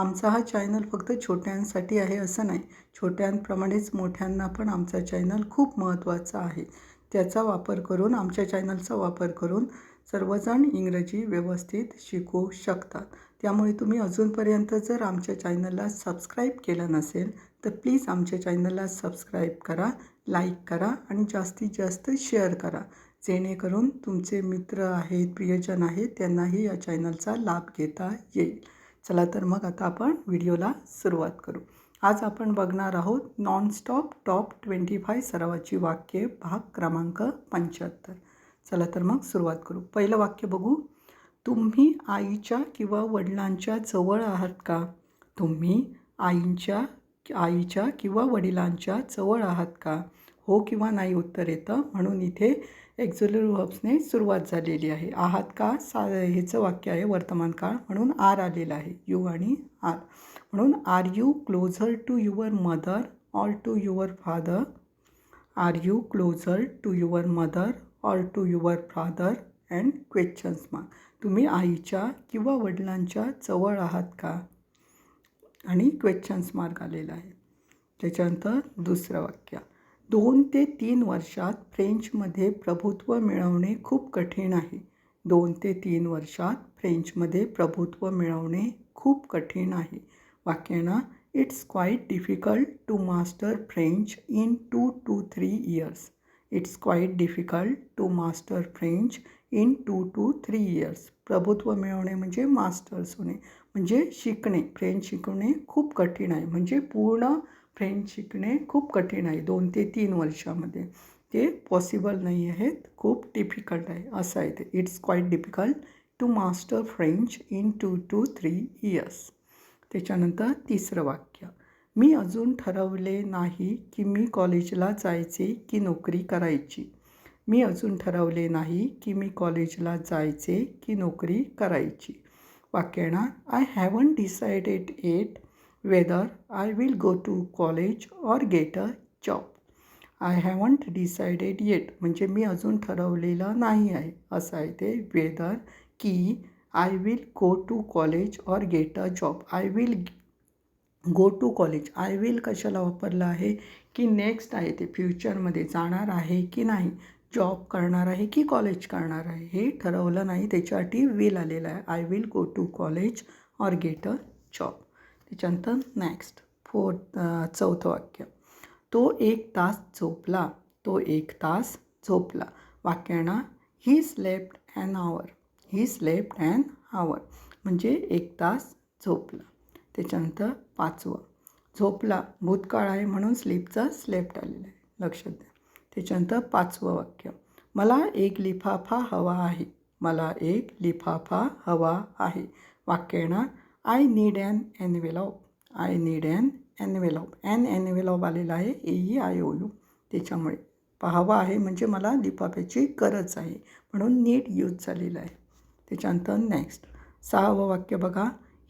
आमचा हा चॅनल फक्त छोट्यांसाठी आहे असं नाही. छोट्यांप्रमाणेच मोठ्यांना पण आमचा चॅनल खूप महत्त्वाचा आहे. त्याचा वापर करून आमच्या चॅनलचा वापर करून सर्वजण इंग्रजी व्यवस्थित शिकू शकतात. त्यामुळे तुम्ही अजूनपर्यंत जर आमच्या चॅनलला सबस्क्राईब केलं नसेल तर प्लीज आमच्या चॅनलला सबस्क्राईब करा लाईक करा आणि जास्तीत जास्त शेअर करा. जेणेकरून तुमचे मित्र आहेत प्रियजन आहेत त्यांनाही या चॅनलचा लाभ घेता येईल. चला तर मग आता आपण व्हिडिओला सुरुवात करू. आज आपण बघणार आहोत नॉनस्टॉप टॉप ट्वेंटी फाय सरावाची वाक्ये भाग क्रमांक पंच्याहत्तर. चला तर मग सुरुवात करू. पहिलं वाक्य बघू. तुम्ही आईच्या किंवा वडिलांच्या जवळ आहात का? तुम्ही आईंच्या आईच्या किंवा वडिलांच्या जवळ आहात का? हो किंवा नाही उत्तर येतं. म्हणून इथे एक्झुलर व्हब्सने सुरुवात झालेली आहे. आहात का? सा हेचं वाक्य आहे वर्तमान काळ. म्हणून आर आलेलं आहे. यू आणि आर. म्हणून are you closer to your mother or to your father? Are you closer to your mother or to your father and questions mark. तुम्ही आईच्या किंवा वडिलांच्या जवळ आहात का? आणि क्वेश्चन्स मार्क आलेला आहे. त्याच्यानंतर दुसरं वाक्य. दोन ते तीन वर्षात फ्रेंचमध्ये प्रभुत्व मिळवणे खूप कठीण आहे. दोन ते तीन वर्षात फ्रेंचमध्ये प्रभुत्व मिळवणे खूप कठीण आहे. वाक्यांना it's quite difficult to master French in two to three years. It's quite difficult to master French in two to three years. प्रभुत्व मिळवणे म्हणजे मास्टर्स होणे. म्हणजे शिकणे फ्रेंच शिकणे खूप कठीण आहे. म्हणजे पूर्ण फ्रेंच शिकणे खूप कठीण आहे. दोन ते तीन वर्षामध्ये. ते पॉसिबल नाही आहेत. खूप डिफिकल्ट आहे. असं आहे ते. It's quite difficult to master French in two to three years त्याच्यानंतर तिसरं वाक्य. मी अजून ठरवले नाही की मी कॉलेजला जायचे की नोकरी करायची. मी अजून ठरवले नाही की मी कॉलेजला जायचे की नोकरी करायची. वाक्याना I haven't decided at whether I will go to college or get a job I haven't decided yet म्हणजे मी अजून ठरवलेलं नाही आहे. असं आहे ते वेदर की I will go to college or get a job I will go to college I will कशाला वापरलं आहे? की नेक्स्ट आहे ते फ्युचरमध्ये जाणार आहे की नाही? जॉब करणार आहे की कॉलेज करणार आहे? हे ठरवलं नाही. त्याच्यासाठी विल आलेलं आहे. I will go to college or get a job त्याच्यानंतर नेक्स्ट फोर्थ चौथं वाक्य. तो एक तास झोपला. तो एक तास झोपला. वाक्याना he slept an hour he slept an hour म्हणजे एक तास झोपला. त्याच्यानंतर पाचवं. झोपला. भूतकाळ आहे म्हणून स्लीपचा स्लेप्ट आलेला आहे. लक्षात द्या. त्याच्यानंतर पाचवं वाक्य. मला एक लिफाफा हवा आहे. मला एक लिफाफा हवा आहे. वाक्याना I need an envelope I need an envelope an envelope आलेला आहे. A E I O U त्याच्यामुळे हवा आहे म्हणजे मला लिफाफ्याची गरज आहे. म्हणून नीट यूज झालेलं आहे. त्याच्यानंतर नेक्स्ट सहावं वाक्य बघा.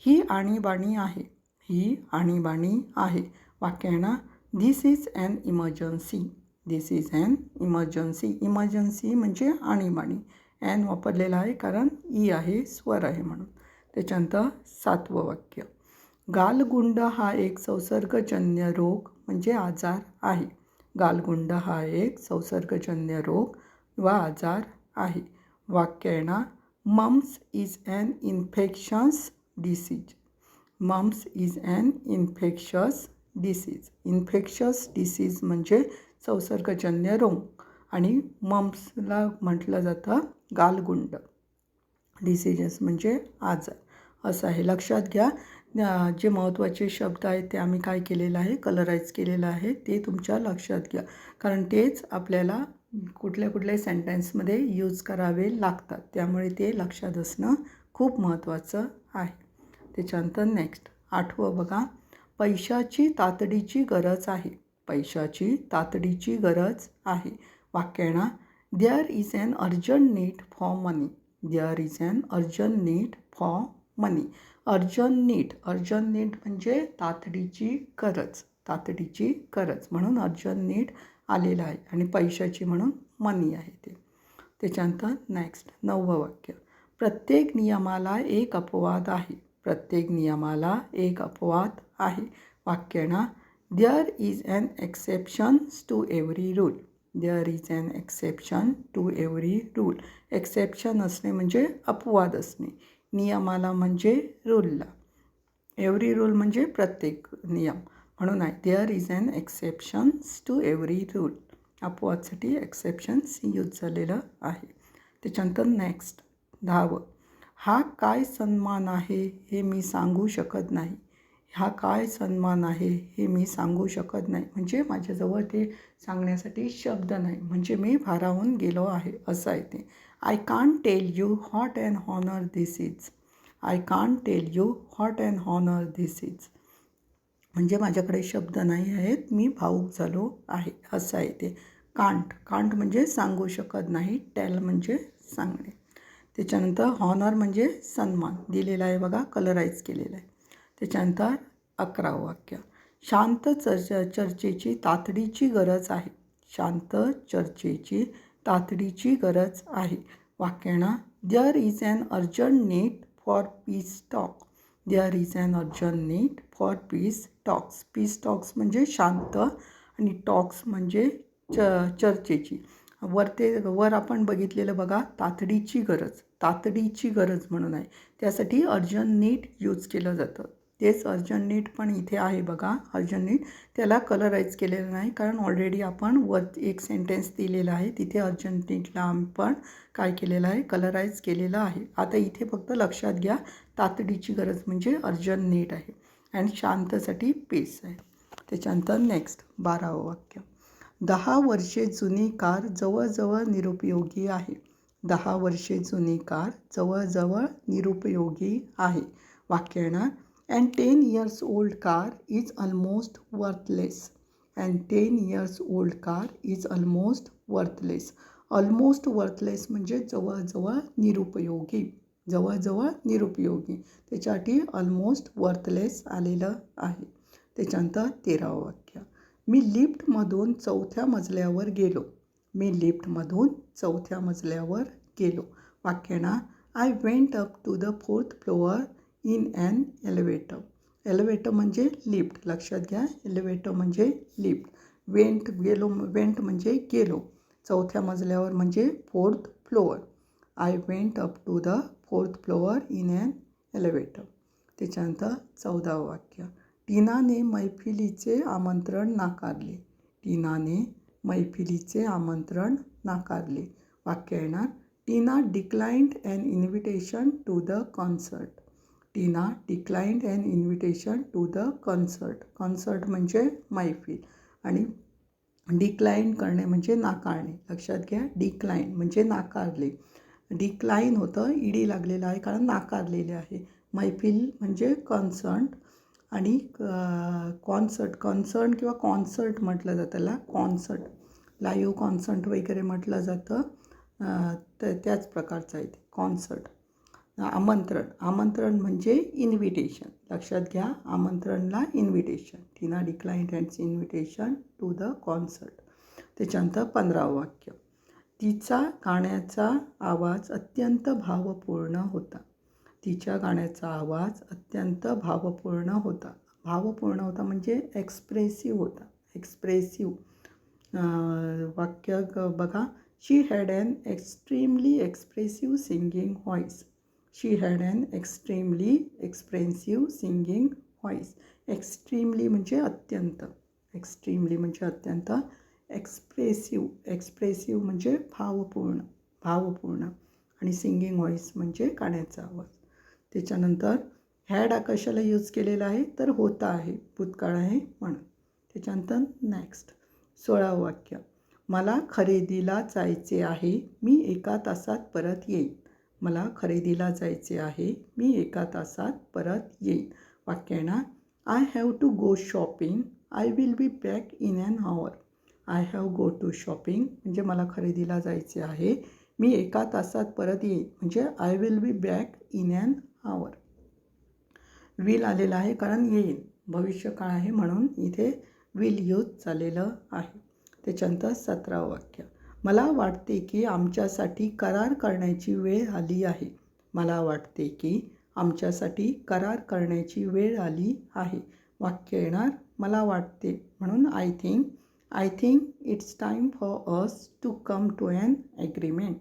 ही आणीबाणी आहे. ही आणीबाणी आहे. वाक्याना this is an emergency this is an emergency emergency म्हणजे आणीबाणी. ॲन वापरलेला आहे कारण ई आहे स्वर आहे म्हणून. त्याच्यानंतर सातवं वाक्य. गालगुंड हा एक संसर्गजन्य रोग म्हणजे आजार आहे. गालगुंड हा एक संसर्गजन्य रोग वा आजार आहे. वाक्य येणार. Mumps is an infections disease mumps is an infectious disease infectious disease म्हणजे संसर्गजन्य रोग आणि मम्सला म्हटलं जातं गालगुंड. डिसिजेस म्हणजे आजार असं आहे. लक्षात घ्या. जे महत्त्वाचे शब्द आहेत ते आम्ही काय केलेलं आहे? कलराईज केलेलं आहे. ते तुमच्या लक्षात घ्या. कारण तेच आपल्याला कुठल्या कुठल्या सेंटेन्समध्ये यूज करावे लागतात. त्यामुळे ते लक्षात असणं खूप महत्त्वाचं आहे. त्याच्यानंतर नेक्स्ट आठवं बघा. पैशाची तातडीची गरज आहे. पैशाची तातडीची गरज आहे. वाक्याणा there is an urgent need for money there is an urgent need for money urgent need urgent need म्हणजे तातडीची गरज तातडीची गरज म्हणून अर्जंट नीड आलेलं आहे आणि पैशाची म्हणून मनी आहे ते. त्याच्यानंतर नेक्स्ट नववं वाक्य. प्रत्येक नियमाला एक अपवाद आहे. प्रत्येक नियमाला एक अपवाद आहे. वाक्यणा there is an exceptions to every rule there is an exception to every rule exception असणे म्हणजे अपवाद असणे. नियमाला म्हणजे रूलला एव्हरी रूल म्हणजे प्रत्येक नियम. म्हणून आहे there is an exceptions to every rule अपवादसाठी exceptions use झालेलं आहे. त्याच्यानंतर नेक्स्ट दहावं हा काय सन्मान आहे हे मी सांगू शकत नाही. हा काय सन्मान आहे हे मी सांगू शकत नाही. म्हणजे माझ्याजवळ ते सांगण्यासाठी शब्द नाही. म्हणजे मी भारावून गेलो आहे असं आहे ते. I can tell you hot and honour this is I can tell you hot and honour this is म्हणजे माझ्याकडे शब्द नाही आहेत. मी भाऊक झालो आहे असं आहे ते. कांट कांट म्हणजे सांगू शकत नाही. टेल म्हणजे सांगणे. त्याच्यानंतर हॉनर म्हणजे सन्मान. दिलेला आहे बघा कलराईज केलेला आहे. त्याच्यानंतर अकरावं वाक्य. शांत चर्च चर्चेची तातडीची गरज आहे. शांत चर्चेची तातडीची गरज आहे. वाक्यांना there is an urgent need for peace talk there is an urgent need for peace talks peace talks म्हणजे शांत आणि टॉक्स म्हणजे च चर्चेची. वर ते वर आपण बघितलेलं बघा तातडीची गरज. तातडीची गरज म्हणून आहे. त्यासाठी अर्जंट नीट यूज केलं जातं. तेच अर्जंट नीट पण इथे आहे बघा अर्जंट नीट. त्याला कलराईज केलेलं नाही कारण ऑलरेडी आपण वर एक सेंटेन्स दिलेला आहे. तिथे अर्जंट नीटला आपण काय केलेलं आहे? कलराईज केलेलं आहे. आता इथे फक्त लक्षात घ्या तातडीची गरज म्हणजे अर्जंट नीट आहे. आणि शांतसाठी पेस आहे. त्याच्यानंतर नेक्स्ट बारावं वाक्य. दहा वर्षे जुनी कार जवळजवळ निरुपयोगी आहे. दहा वर्षे जुनी कार जवळजवळ निरुपयोगी आहे. वाक्य येणार and ten years old car is almost worthless and ten years old car is almost worthless almost worthless म्हणजे जवळजवळ निरुपयोगी. जवळजवळ निरुपयोगी. त्याच्यासाठी ऑलमोस्ट वर्थलेस आलेलं आहे. त्याच्यानंतर तेरावं वाक्य. मी लिफ्टमधून चौथ्या मजल्यावर गेलो. मी लिफ्टमधून चौथ्या मजल्यावर गेलो. वाक्यणा I went up to the fourth floor in an elevator elevator म्हणजे लिफ्ट लक्षात घ्या एलिव्हेटर म्हणजे लिफ्ट वेंट गेलो वेंट म्हणजे गेलो. चौथ्या मजल्यावर म्हणजे fourth floor I went up to the fourth floor in an elevator त्याच्यानंतर चौदावं वाक्य. टीनाने मैफिलीचे आमंत्रण नाकारले. टीनाने मैफिलीचे आमंत्रण नाकारले. वाक्य येणार. Tina declined an invitation to the concert Tina declined and invitation to the concert concert म्हणजे मैफिल आणि डिक्लाईन करणे म्हणजे नाकारणे. लक्षात घ्या डिक्लाईन म्हणजे नाकारले. डिक्लाईन होतं ईडी लागलेलं आहे कारण नाकारलेले आहे. मैफिल म्हणजे कन्सर्ट आणि कॉन्सर्ट कॉन्सर्ट किंवा कॉन्सर्ट म्हटलं जातं त्याला. कॉन्सर्ट लाईव्ह कॉन्सर्ट वगैरे म्हटलं जातं. तर त्याच प्रकारचं आहे ते. कॉन्सर्ट आमंत्रण. आमंत्रण म्हणजे इन्व्हिटेशन लक्षात घ्या आमंत्रणला invitation Tina decline hands invitation to the concert त्याच्यानंतर पंधरावं वाक्य. तिचा गाण्याचा आवाज अत्यंत भावपूर्ण होता. तिच्या गाण्याचा आवाज अत्यंत भावपूर्ण होता. भावपूर्ण होता म्हणजे एक्सप्रेसिव्ह होता. एक्सप्रेसिव्ह वाक्य बघा. She had an extremely expressive singing voice she had an extremely expressive singing voice extremely म्हणजे अत्यंत. एक्स्ट्रीमली म्हणजे अत्यंत एक्सप्रेसिव्ह एक्सप्रेसिव्ह म्हणजे भावपूर्ण. भावपूर्ण. आणि सिंगिंग व्हॉईस म्हणजे गाण्याचा आवाज. त्याच्यानंतर हॅड आकाशाला यूज केलेला आहे? तर होता आहे. भूतकाळ आहे म्हणून. त्याच्यानंतर नेक्स्ट सोळावं वाक्य. मला खरेदीला जायचे आहे. मी एका तासात परत येईन. मला खरेदीला जायचे आहे मी एका तासात परत येईन. वाक्यांना I have to go shopping I will be back in an hour I have go to shopping म्हणजे मला खरेदीला जायचे आहे मी एका तासात परत येईन. म्हणजे I will be back in an hour will आलेलं आहे कारण येईन. भविष्यकाळ आहे म्हणून इथे विल यूज चाललेलं आहे. त्याच्यानंतर सतरावं वाक्य. मला वाटते की आमच्यासाठी करार करण्याची वेळ आली आहे. मला वाटते की आमच्यासाठी करार करण्याची वेळ आली आहे. वाक्य येणार? मला वाटते. म्हणून I think I think it's time for us to come to an agreement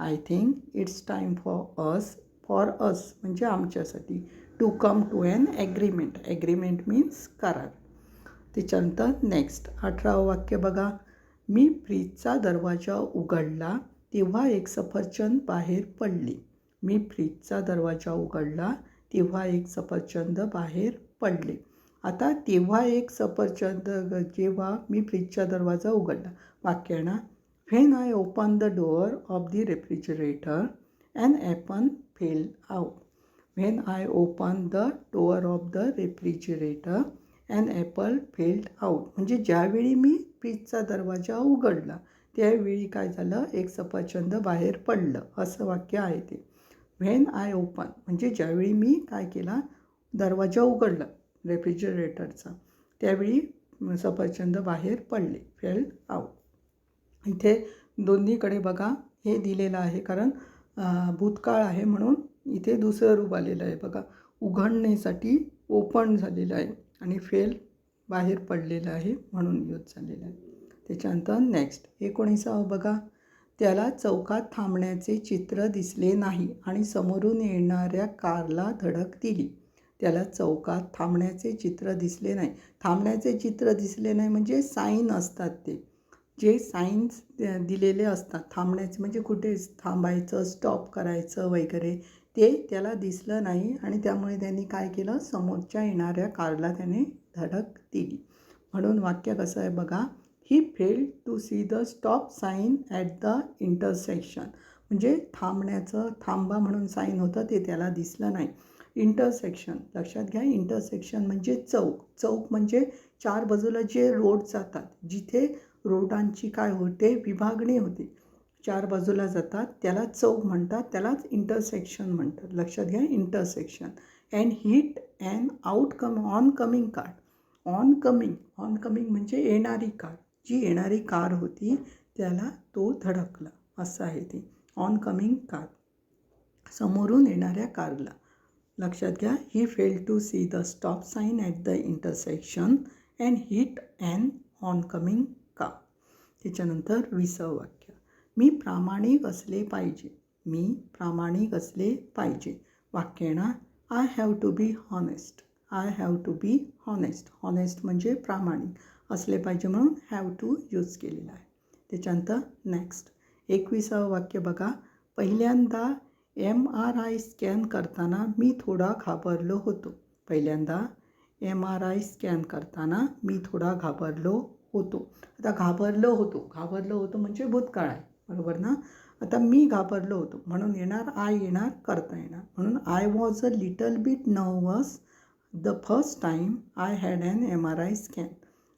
I think it's time for us for us म्हणजे आमच्यासाठी to come to an agreement agreement means करार. त्याच्यानंतर नेक्स्ट अठरावं वाक्य बघा. मी फ्रीजचा दरवाजा उघडला तेव्हा एक सफरचंद बाहेर पडली. मी फ्रीजचा दरवाजा उघडला तेव्हा एक सफरचंद बाहेर पडले. आता तेव्हा एक सफरचंद जेव्हा मी फ्रीजचा दरवाजा उघडला. वाक्य when I open the door of the refrigerator and apple fell out when I open the door of the refrigerator and apple felled out म्हणजे ज्यावेळी मी फ्रीजचा दरवाजा उघडला. त्यावेळी काय झालं? एक सफरचंद बाहेर पडलं. असं वाक्य आहे ते. When I open. म्हणजे ज्यावेळी मी काय केला? दरवाजा उघडला रेफ्रिजरेटरचा. त्यावेळी सफरचंद बाहेर पडले फेल आऊट इथे दोन्हीकडे बघा हे दिलेलं आहे कारण भूतकाळ आहे म्हणून इथे दुसरं रूप आलेलं आहे. बघा उघडण्यासाठी ओपन झालेलं आहे आणि फेल बाहेर पडलेलं आहे म्हणून यूज झालेलं आहे. त्याच्यानंतर नेक्स्ट एकोणीसावं बघा. त्याला चौकात थांबण्याचे चित्र दिसले नाही आणि समोरून येणाऱ्या कारला धडक दिली. त्याला चौकात थांबण्याचे चित्र दिसले नाही. थांबण्याचे चित्र दिसले नाही म्हणजे साईन असतात ते. जे साईन्स दिलेले असतात. थांबण्याचे म्हणजे कुठे थांबायचं स्टॉप करायचं वगैरे ते त्याला दिसलं नाही आणि त्यामुळे त्यांनी काय केलं? समोरच्या येणाऱ्या कारला त्याने धडक दिली म्हणून वाक्य कसं आहे बघा he fail to see the stop sign at the intersection म्हणजे थांबण्याचं थांबा म्हणून साईन होतं ते त्याला दिसलं नाही. इंटरसेक्शन लक्षात घ्या इंटरसेक्शन म्हणजे चौक. चौक म्हणजे चार बाजूला जे रोड जातात जिथे रोडांची काय होते विभागणी होते चार बाजूला जातात त्याला चौक म्हणतात त्यालाच इंटरसेक्शन म्हणतात. लक्षात घ्या intersection and hit and out come on coming card on coming on coming म्हणजे येणारी कार जी येणारी कार होती त्याला तो धडकला. असं आहे ते. ऑन कमिंग कार समोरून येणाऱ्या कारला लक्षात घ्या he fail to see the stop sign at the intersection and hit and on coming car त्याच्यानंतर विसव वाक्य. मी प्रामाणिक असले पाहिजे. मी प्रामाणिक असले पाहिजे. वाक्य येणार I have to be honest I have to be honest honest म्हणजे प्रामाणिक. असले पाहिजे म्हणून हॅव टू यूज केलेला आहे. त्याच्यानंतर नेक्स्ट एकविसावं वाक्य बघा. पहिल्यांदा एम आर आय स्कॅन करताना मी थोडा घाबरलो होतो. पहिल्यांदा एम आर आय स्कॅन करताना मी थोडा घाबरलो होतो. आता घाबरलो होतो. घाबरलो होतो म्हणजे भूतकाळ आहे. बरोबर ना? आता मी घाबरलो होतो. म्हणून येणार आय येणार करता येणार. म्हणून I was a little bit nervous the first time I had an M R I scan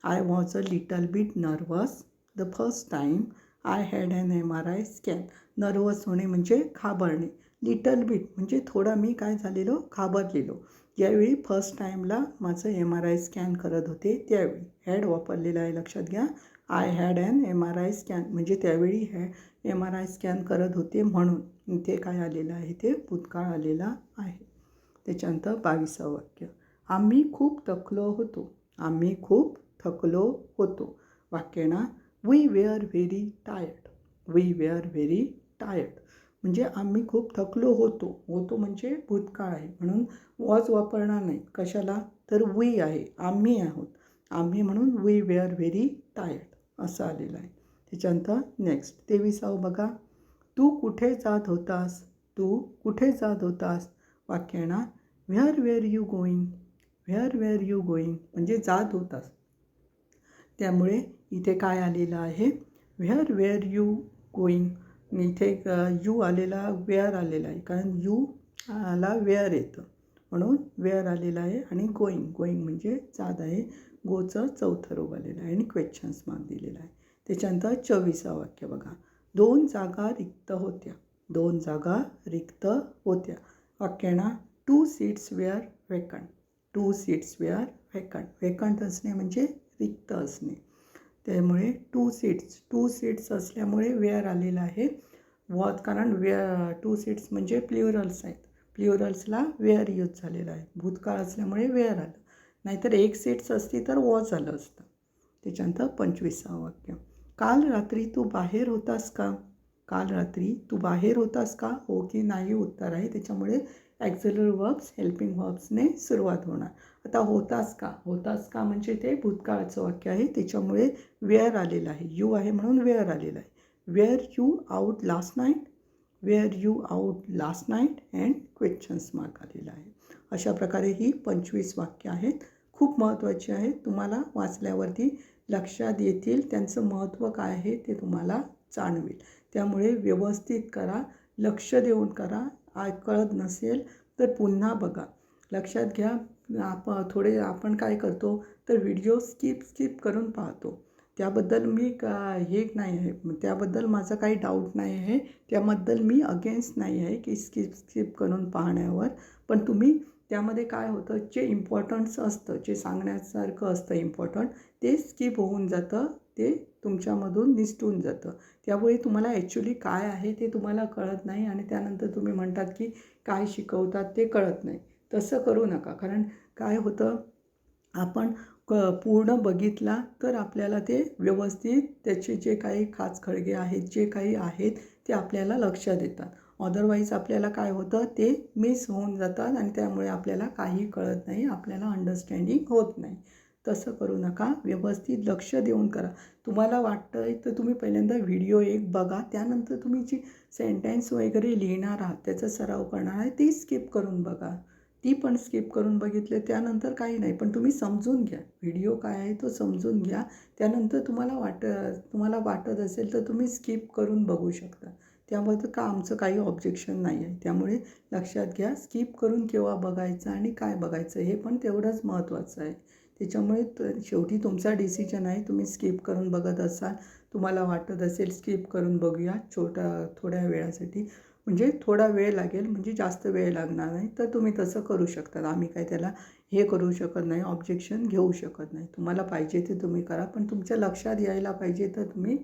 I was a little bit nervous the first time I had an M R I scan nervous होणे म्हणजे घाबरणे. Little bit म्हणजे थोडा मी काय झालेलो घाबरलेलो. ज्यावेळी first टाईमला माझं M R I scan करत होते त्यावेळी. हॅड वापरलेलं आहे लक्षात घ्या. I had an M R I scan म्हणजे त्यावेळी हॅ एम आर आय स्कॅन करत होते म्हणून. इथे काय आलेलं आहे ते? भूतकाळ आलेला आहे. त्याच्यानंतर बावीसावं वाक्य. आम्ही खूप थकलो होतो. आम्ही खूप थकलो होतो. वाक्य ना we were very tired we were very tired म्हणजे आम्ही खूप थकलो होतो. होतो म्हणजे भूतकाळ आहे. म्हणून वॉज वापरणार नाही. कशाला? तर वी आहे. आम्ही आहोत. आम्ही म्हणून वी वेअर व्हेरी टायर्ड असं आलेलं आहे. त्याच्यानंतर नेक्स्ट तेविसावं बघा. तू कुठे जात होतास? तू कुठे जात होतास? वाक्य ना where were you going where were you going म्हणजे जात होतास. त्यामुळे इथे काय आलेलं आहे? व्हेअर वेअर यू गोईंग इथे यू आलेला वेअर आलेला आहे. कारण यू आला वेअर येतं. म्हणून वेअर आलेलं आहे आणि गोईंग गोईंग म्हणजे जात आहे. गोचं चौथं रोग आलेलं आहे आणि क्वेश्चन्स मार्क दिलेला आहे. त्याच्यानंतर चोवीसा वाक्य बघा. दोन जागा रिक्त होत्या. दोन जागा रिक्त होत्या. वाक्याना two seats were vacant two seats were vacant vacant असणे म्हणजे रिक्त असणे. त्यामुळे टू सीट्स टू सीट्स असल्यामुळे वेअर आलेलं आहे? वॉज कारण वे टू सीट्स म्हणजे प्ल्युरल्स आहेत. प्ल्युरल्सला वेअर यूज झालेला आहे. भूतकाळ असल्यामुळे वेअर आलं. नाहीतर एक सीट्स असती तर वॉज आलं असतं. त्याच्यानंतर पंचवीसावं वाक्य. काल रात्री तू बाहेर होतास का? काल रात्री तू बाहेर होतास का? हो की नाही उत्तर आहे. त्याच्यामुळे ॲक्झलर वर्ब्स हेल्पिंग वर्ब्सने सुरुवात होणार. आता होतास का? होतास का म्हणजे ते भूतकाळाचं वाक्य आहे त्याच्यामुळे वेअर आलेलं आहे. यू आहे म्हणून वेअर आलेलं आहे. Were you out last night? Were you out last night and questions mark आलेला आहे. अशा प्रकारे ही पंचवीस वाक्य आहेत. खूप महत्त्वाची आहेत. तुम्हाला वाचल्यावरती लक्षात येतील त्यांचं महत्त्व काय आहे ते तुम्हाला जाणवेल. त्यामुळे व्यवस्थित करा लक्ष देऊन करा कळत नसेल तर पुन्हा बघा. लक्षात घ्या आप थोडे आपण काय करतो तर व्हिडिओ स्किप स्किप करून पाहतो. त्याबद्दल मी का हे नाही आहे. त्याबद्दल माझा काही डाऊट नाही आहे. त्याबद्दल मी अगेन्स्ट नाही आहे की स्किप स्किप करून पाहण्यावर. पण तुम्ही त्यामध्ये काय होतं जे इम्पॉर्टंट्स असतं जे सांगण्यासारखं असतं इम्पॉर्टंट ते स्किप होऊन जातं. ते तुमच्यामधून निसटून जातं. त्यामुळे तुम्हाला ॲक्च्युली काय आहे ते तुम्हाला कळत नाही आणि त्यानंतर तुम्ही म्हणतात की काय शिकवतात ते कळत नाही. तसं करू नका. कारण काय होतं आपण क पूर्ण बघितला तर आपल्याला ते व्यवस्थित त्याचे जे काही खाचखळगे आहेत जे काही आहेत ते आपल्याला लक्षात येतात. अदरवाईज आपल्याला काय होतं ते मिस होऊन जातात आणि त्यामुळे आपल्याला काही कळत नाही आपल्याला अंडरस्टँडिंग होत नाही. तसं करू नका. व्यवस्थित लक्ष देऊन करा. तुम्हाला वाटतं आहे तर तुम्ही पहिल्यांदा व्हिडिओ एक बघा. त्यानंतर तुम्ही जी सेंटेन्स वगैरे लिहिणार आहात त्याचा सराव करणार आहे ती स्किप करून बघा. ती पण स्किप करून बघितले त्यानंतर काही नाही. पण तुम्ही समजून घ्या. व्हिडिओ काय आहे तो समजून घ्या. त्यानंतर तुम्हाला वाट तुम्हाला वाटत असेल तर तुम्ही स्किप करून बघू शकता. त्यामध्ये का आमचं काही ऑब्जेक्शन नाही आहे. त्यामुळे लक्षात घ्या. स्किप करून केव्हा बघायचं आणि काय बघायचं हे पण तेवढंच महत्त्वाचं आहे. त्याच्यामुळे त शेवटी तुमचा डिसिजन आहे. तुम्ही स्किप करून बघत असाल तुम्हाला वाटत असेल स्किप करून बघूया छोट्या थोड्या वेळासाठी. म्हणजे थोडा वेळ लागेल म्हणजे जास्त वेळ लागणार नाही. तर तुम्ही तसं करू शकता आम्ही काय त्याला हे करू शकत नाही ऑब्जेक्शन घेऊ शकत नाही. तुम्हाला पाहिजे ते तुम्ही करा पण तुमच्या लक्षात यायला पाहिजे तर तुम्ही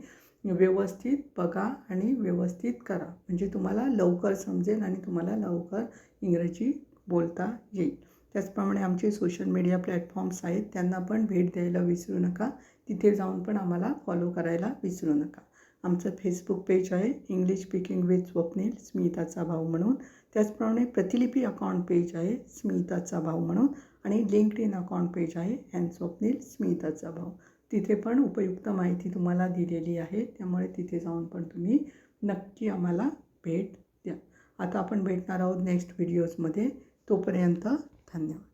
व्यवस्थित बघा आणि व्यवस्थित करा. म्हणजे तुम्हाला लवकर समजेल आणि तुम्हाला लवकर इंग्रजी बोलता येईल. त्याचप्रमाणे आमचे सोशल मीडिया प्लॅटफॉर्म्स आहेत त्यांना पण भेट द्यायला विसरू नका. तिथे जाऊन पण आम्हाला फॉलो करायला विसरू नका. आमचं फेसबुक पेज आहे इंग्लिश स्पीकिंग विथ स्वप्नील स्मिताचा भाऊ म्हणून. त्याचप्रमाणे प्रतिलिपी अकाउंट पेज आहे स्मिताचा भाऊ म्हणून. आणि लिंक्ड इन अकाउंट पेज आहे अँड स्वप्नील स्मिताचा भाऊ. तिथे पण उपयुक्त माहिती तुम्हाला दिलेली आहे त्यामुळे तिथे जाऊन पण तुम्ही नक्की आम्हाला भेट द्या. आता आपण भेटणार आहोत नेक्स्ट व्हिडिओजमध्ये तोपर्यंत धन्यवाद